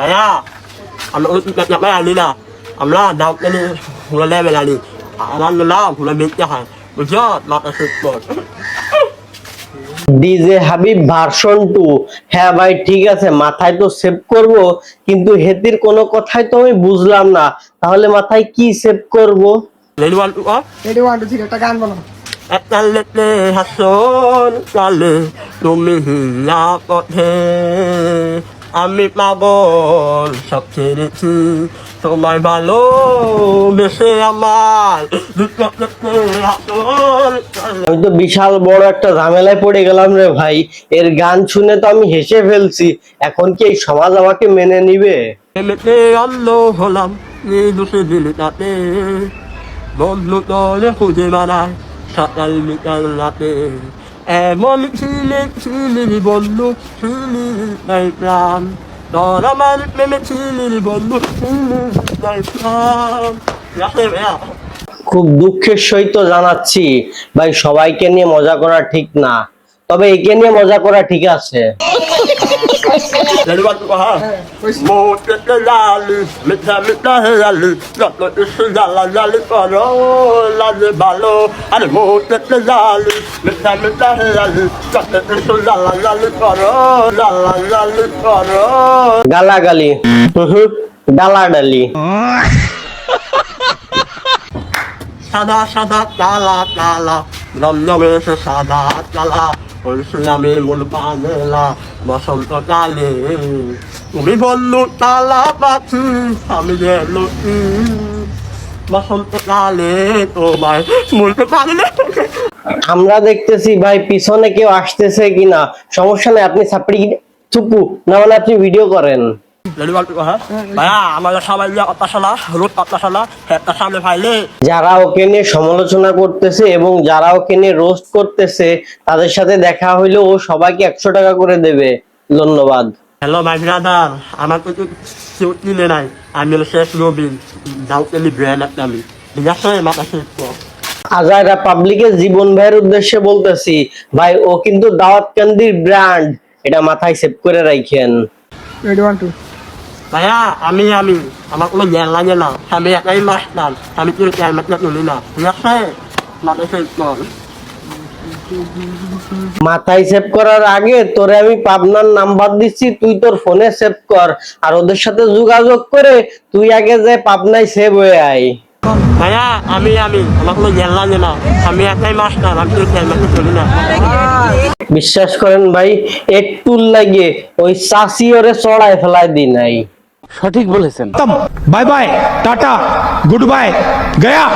ভাইয়া আমরা ওই আনি না আমরা দাও ঘুরে মেলা আনি আমার না ঘুরে দেখতে হয় বুঝছ মাথা শেষ ডিজে হাবিব ভার্সন টু হ্যাঁ ভাই ঠিক আছে মাথায় তো সেভ করব কিন্তু হেতির কোনো কথাই তো আমি বুঝলাম না। তাহলে মাথায় কি সেভ করব? Ready one two ready one two three একটা গান বানাও একটা লেটে হাসন কালে তুমি পথে। আমি পাগল সব ছেড়েছি। তোমায় ভালো বেশে আমার আমি তো বিশাল বড় একটা ঝামেলায় পড়ে গেলাম রে ভাই। এর গান শুনে তো আমি হেসে ফেলছি। এখন কি এই সমাজ আমাকে মেনে নিবে? অন্ধ হলাম দিলে তাতে। বন্ধু তলে খুঁজে বেড়ায় সকাল বিকাল রাতে। এমন ছিলে ছিলি বন্ধু, ছিলি তাই প্রাণ। তোর আমার প্রেমে ছিলি বন্ধু, ছিলি তাই প্রাণ। খুব দুঃখের সহিত জানাচ্ছি, ভাই সবাইকে নিয়ে মজা করা ঠিক না, তবে একে নিয়ে মজা করা ঠিক আছে। Jadi waktu kau ha, mau kita lalu, minta minta lalu, nak nak jalan jalan koro, lalu balo, ada mau kita lalu, minta minta lalu, nak nak jalan jalan koro, jalan jalan koro. গালাগালি হুহু, ডালাডালি সাদা সাদা কালা রমরমে সে সাদা কালা পরিশ্রামে পাগলা বসন্ত তুমি বলল কালা পাখি আমি আমরা দেখতেছি ভাই পিছনে কেউ আসতেছে কিনা, সমস্যা নেই, আপনি সাপড়ি চুপু না মানে আপনি ভিডিও করেন। Jadi waktu kau ha, ভাইয়া আমাদের সবাই যে অত্যাশালা রোদ অত্যাশালা একটা সামনে ফাইলে যারা ওকে নিয়ে সমালোচনা করতেছে এবং যারা ওকে নিয়ে রোস্ট করতেছে তাদের সাথে দেখা হইলে ও সবাইকে একশো টাকা করে দেবে। ধন্যবাদ। হ্যালো মাই ব্রাদার আমার তো কেউ কিনে নাই। আমি শেষ রবিন দাউকেলি ব্র্যান্ড একটা আমি ঠিক আছে মাথা পাবলিকের জীবন ভাইয়ের উদ্দেশ্যে বলতেছি ভাই ও কিন্তু দাওয়াত কান্দির ব্র্যান্ড এটা মাথায় সেভ করে রাখেন রেডি ওয়ান টু ভাইয়া আমি আমি আমার কোনো জ্ঞান লাগে না আমি একাই মাস্টার আমি তোর ক্যালমেটটা তুলি না ঠিক আছে মাথায় সেভ করার আগে তোরে আমি পাবনার নাম্বার দিচ্ছি তুই তোর ফোনে সেভ কর। আর ওদের সাথে যোগাযোগ করে তুই আগে যে পাবনায় সেভ হয়ে আয়। ভাইয়া আমি আমি আমার কোনো জ্ঞান লাগে না আমি একাই মাস্টার আমি না বিশ্বাস করেন ভাই একটু লাগে ওই চাষি ওরে চড়াই ফেলাই দি নাই। সঠিক বলেছেন। Bye bye tata goodbye Gaya.